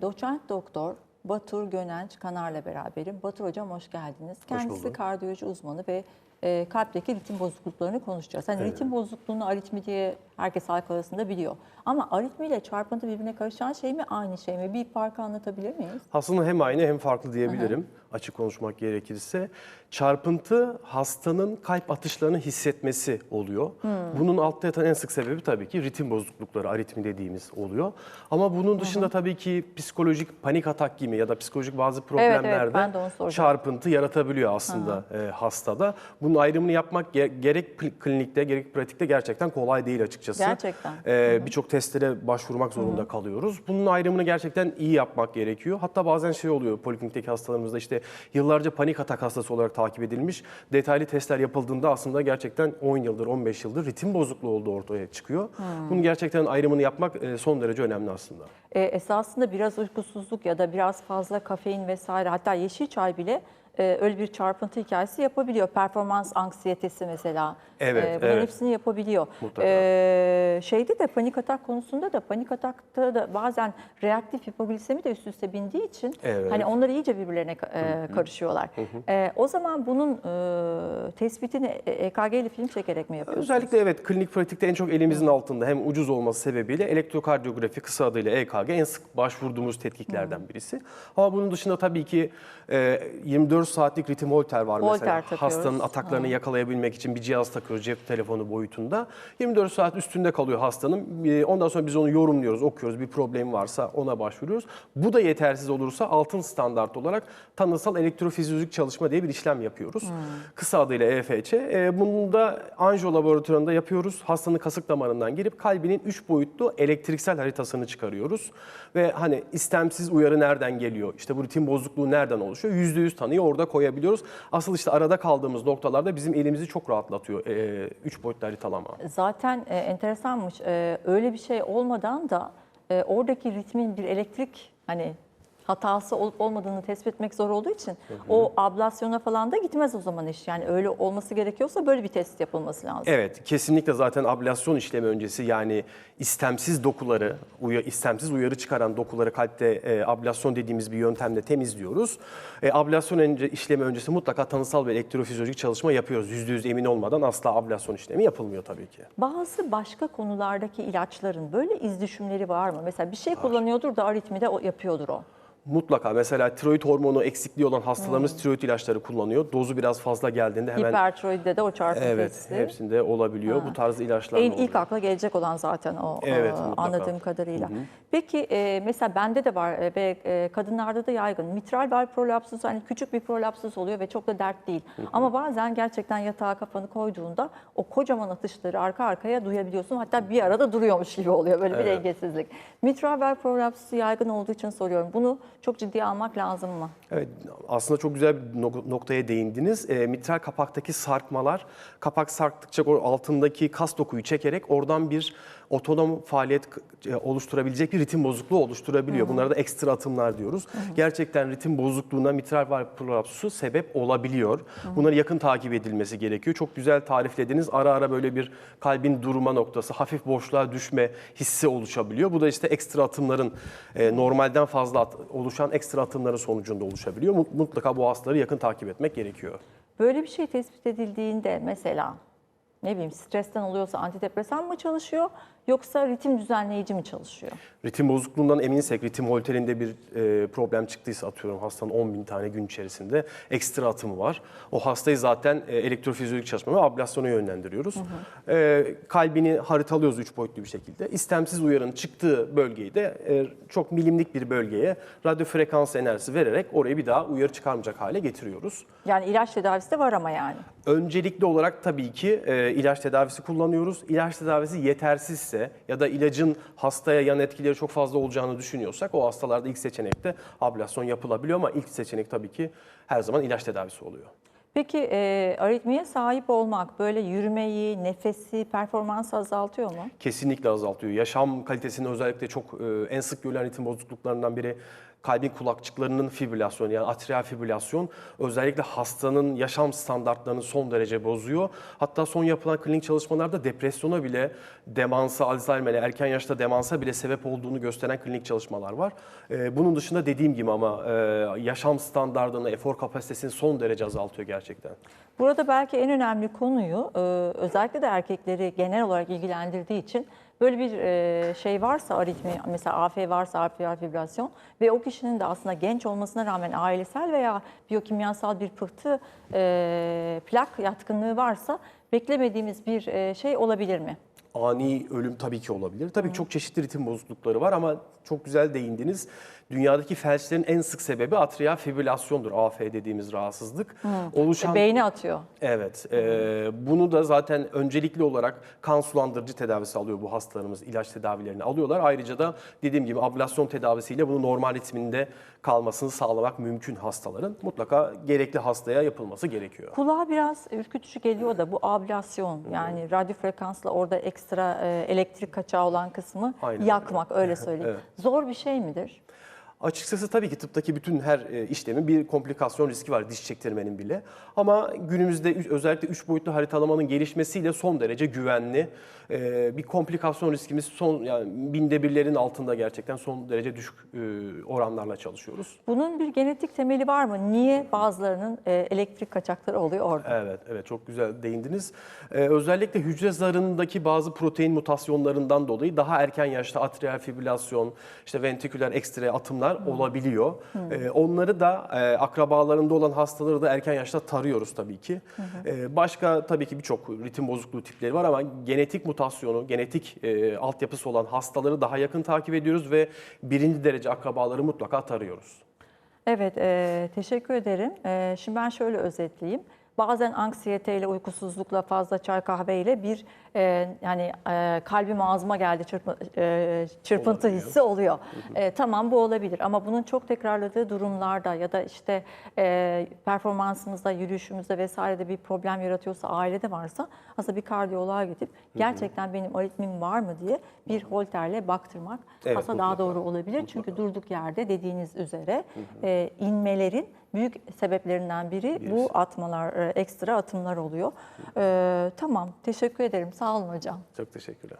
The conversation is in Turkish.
Doçent doktor Batur Gönenç Kanar'la beraberim. Batur hocam hoş geldiniz. Kendisi bulduk. kardiyoloji uzmanı ve e, kalpteki ritim bozukluklarını konuşacağız. Hani Evet. ritim bozukluğunu aritmi diye herkes halk arasında biliyor. Ama aritmi ile çarpıntı birbirine karışan şey mi aynı şey mi? Bir farkı anlatabilir miyiz? Aslında hem aynı hem farklı diyebilirim açık konuşmak gerekirse. Çarpıntı hastanın kalp atışlarını hissetmesi oluyor. Bunun altta yatan en sık sebebi tabii ki ritim bozuklukları, aritmi dediğimiz oluyor. Ama bunun dışında tabii ki psikolojik panik atak gibi ya da psikolojik bazı problemlerde onu soracağım. çarpıntı yaratabiliyor aslında e, hastada. Bunun ayrımını yapmak ge- gerek klinikte gerek pratikte gerçekten kolay değil açıkçası. Gerçekten. E, Birçok testlere başvurmak zorunda kalıyoruz. Bunun ayrımını gerçekten iyi yapmak gerekiyor. Hatta bazen şey oluyor poliklinikteki hastalarımızda işte yıllarca panik atak hastası olarak takip edilmiş. Detaylı testler yapıldığında aslında gerçekten 10 yıldır 15 yıldır ritim bozukluğu olduğu ortaya çıkıyor. Bunun gerçekten ayrımını yapmak e, son derece önemli aslında. E, esasında biraz uykusuzluk ya da biraz fazla kafein vesaire hatta yeşil çay bile e, öyle bir çarpıntı hikayesi yapabiliyor. Performans anksiyetesi mesela. Evet, E, bunların evet. hepsini yapabiliyor. Mutlaka. E, şeyde de panik atak konusunda da panik atakta da bazen reaktif hipoglisemi de üst üste bindiği için Evet. hani onlar iyice birbirlerine e, karışıyorlar. E, o zaman bunun e, tespitini e, EKG ile film çekerek mi yapıyorsunuz? Özellikle evet klinik pratikte en çok elimizin altında hem ucuz olması sebebiyle elektrokardiyografi kısa adıyla EKG en sık başvurduğumuz tetkiklerden birisi. Ama bunun dışında tabii ki e, 24 saatlik ritim holter var Holter mesela. takıyoruz. Hastanın ataklarını yakalayabilmek için bir cihaz takıyoruz cep telefonu boyutunda. 24 saat üstünde kalıyor hastanın. E, Ondan sonra biz onu yorumluyoruz, okuyoruz. Bir problemi varsa ona başvuruyoruz. Bu da yetersiz olursa altın standart olarak tanısal elektrofizyolojik çalışma diye bir işlem yapıyoruz. Kısa adıyla EFC. E, bunu da Anjo laboratuvarında yapıyoruz. Hastanın kasık damarından girip kalbinin 3 boyutlu elektriksel haritasını çıkarıyoruz. Ve hani istemsiz uyarı nereden geliyor? İşte bu ritim bozukluğu nereden oluşuyor? %100 tanıyı orada koyabiliyoruz. Asıl işte arada kaldığımız noktalarda bizim elimizi çok rahatlatıyor 3 boyutlu haritalama. Zaten e, enteresanmış. E, öyle bir şey olmadan da e, oradaki ritmin bir elektrik hani hatası olup olmadığını tespit etmek zor olduğu için o ablasyona falan da gitmez o zaman iş. Yani öyle olması gerekiyorsa böyle bir test yapılması lazım. Evet, kesinlikle zaten ablasyon işlemi öncesi yani istemsiz dokuları, uya, istemsiz uyarı çıkaran dokuları kalpte e, ablasyon dediğimiz bir yöntemle temizliyoruz. E, ablasyon önce, işlemi öncesi mutlaka tanısal ve elektrofizyolojik çalışma yapıyoruz. %100 emin olmadan asla ablasyon işlemi yapılmıyor tabii ki. Bazı başka konulardaki ilaçların böyle iz düşümleri var mı? Mesela bir şey kullanıyordur da aritmide o yapıyordur o. Mutlaka mesela tiroid hormonu eksikliği olan hastalarımız tiroid ilaçları kullanıyor. Dozu biraz fazla geldiğinde hemen Hipertiroidde de o çarpıntı evet hissi. hepsinde olabiliyor. Bu tarz ilaçlar En ilk akla gelecek olan zaten o Evet, e, anladığım kadarıyla. Peki e, mesela bende de var e, ve e, kadınlarda da yaygın. Mitral valv prolapsus hani küçük bir prolapsus oluyor ve çok da dert değil. Ama bazen gerçekten yatağa kafanı koyduğunda o kocaman atışları arka arkaya duyabiliyorsun. Hatta bir arada duruyormuş gibi oluyor böyle bir Evet. dengesizlik. Mitral valv prolapsusu yaygın olduğu için soruyorum. Bunu çok ciddiye almak lazım mı? Evet, aslında çok güzel bir nok- noktaya değindiniz. E, mitral kapaktaki sarkmalar, kapak sarktıkça altındaki kas dokuyu çekerek oradan bir otonom faaliyet e, oluşturabilecek bir ritim bozukluğu oluşturabiliyor. Bunlara da ekstra atımlar diyoruz. Gerçekten ritim bozukluğuna mitral valv prolapsusu sebep olabiliyor. Bunların yakın takip edilmesi gerekiyor. Çok güzel tariflediniz. Ara ara böyle bir kalbin durma noktası, hafif boşluğa düşme hissi oluşabiliyor. Bu da işte ekstra atımların e, normalden fazla at- oluşan ekstra atımların sonucunda oluşabiliyor. Mut- Mutlaka bu hastaları yakın takip etmek gerekiyor. Böyle bir şey tespit edildiğinde mesela ne bileyim stresten oluyorsa antidepresan mı çalışıyor yoksa ritim düzenleyici mi çalışıyor? Ritim bozukluğundan eminsek, ritim holterinde bir e, problem çıktıysa atıyorum hastanın 10 bin tane gün içerisinde ekstra atımı var. O hastayı zaten e, elektrofizyolojik çalışma ve ablasyona yönlendiriyoruz. E, kalbini haritalıyoruz 3 boyutlu bir şekilde. İstemsiz uyarının çıktığı bölgeyi de e, çok milimlik bir bölgeye radyo frekans enerjisi vererek orayı bir daha uyarı çıkarmayacak hale getiriyoruz. Yani ilaç tedavisi de var ama yani. Öncelikli olarak tabii ki e, ilaç tedavisi kullanıyoruz. İlaç tedavisi yetersizse ya da ilacın hastaya yan etkileri çok fazla olacağını düşünüyorsak o hastalarda ilk seçenekte ablasyon yapılabiliyor ama ilk seçenek tabii ki her zaman ilaç tedavisi oluyor. Peki e, aritmiye sahip olmak böyle yürümeyi, nefesi, performansı azaltıyor mu? Kesinlikle azaltıyor. Yaşam kalitesini özellikle çok e, en sık görülen ritim bozukluklarından biri kalbin kulakçıklarının fibrilasyonu yani atrial fibrilasyon özellikle hastanın yaşam standartlarını son derece bozuyor. Hatta son yapılan klinik çalışmalarda depresyona bile demansa, Alzheimer'e, erken yaşta demansa bile sebep olduğunu gösteren klinik çalışmalar var. E, Bunun dışında dediğim gibi ama e, yaşam standartını, efor kapasitesini son derece azaltıyor gerçekten. Burada belki en önemli konuyu e, özellikle de erkekleri genel olarak ilgilendirdiği için böyle bir e, şey varsa aritmi mesela AF varsa atrial fibrilasyon ve o kişinin de aslında genç olmasına rağmen ailesel veya biyokimyasal bir pıhtı e, plak yatkınlığı varsa beklemediğimiz bir e, şey olabilir mi? Ani ölüm tabii ki olabilir. Tabii ki çok çeşitli ritim bozuklukları var ama çok güzel değindiniz. Dünyadaki felçlerin en sık sebebi atrial fibrilasyondur. AF dediğimiz rahatsızlık. Oluşan Beyni atıyor. Evet, e, bunu da zaten öncelikli olarak kan sulandırıcı tedavisi alıyor bu hastalarımız, ilaç tedavilerini alıyorlar. Ayrıca da dediğim gibi ablasyon tedavisiyle bunu normal ritminde kalmasını sağlamak mümkün hastaların. Mutlaka gerekli hastaya yapılması gerekiyor. Kulağa biraz ürkütücü geliyor da bu ablasyon yani radyo frekansla orada ekstra e, elektrik kaçağı olan kısmı Aynen. yakmak öyle söyleyeyim. Zor bir şey midir? Açıkçası tabii ki tıptaki bütün her e, işlemin bir komplikasyon riski var diş çektirmenin bile. Ama günümüzde özellikle 3 boyutlu haritalamanın gelişmesiyle son derece güvenli e, bir komplikasyon riskimiz son yani binde birlerin altında gerçekten son derece düşük e, oranlarla çalışıyoruz. Bunun bir genetik temeli var mı? Niye bazılarının elektrik kaçakları oluyor orada? Evet, evet çok güzel değindiniz. Özellikle hücre zarındaki bazı protein mutasyonlarından dolayı daha erken yaşta atrial fibrilasyon, işte ventriküler ekstra atımlar olabiliyor. Ee, onları da e, akrabalarında olan hastaları da erken yaşta tarıyoruz tabii ki. Ee, başka tabii ki birçok ritim bozukluğu tipleri var ama genetik mutasyonu, genetik e, altyapısı olan hastaları daha yakın takip ediyoruz ve birinci derece akrabaları mutlaka tarıyoruz. Evet, e, teşekkür ederim. E, şimdi ben şöyle özetleyeyim. Bazen anksiyeteyle, uykusuzlukla, fazla çay kahveyle bir e, yani e, kalbim ağzıma geldi çırpı, e, çırpıntı Olabiliyor. hissi oluyor. E, tamam bu olabilir ama bunun çok tekrarladığı durumlarda ya da işte e, performansımızda, yürüyüşümüzde vesairede bir problem yaratıyorsa, ailede varsa aslında bir kardiyoloğa gidip gerçekten benim aritmim var mı diye bir holterle baktırmak Evet, aslında daha mutlaka. doğru olabilir. Çünkü durduk yerde dediğiniz üzere e, inmelerin büyük sebeplerinden biri bu Birisi. atmalar, e, ekstra atımlar oluyor. E, tamam, teşekkür ederim. Sağ olun hocam. Çok teşekkürler.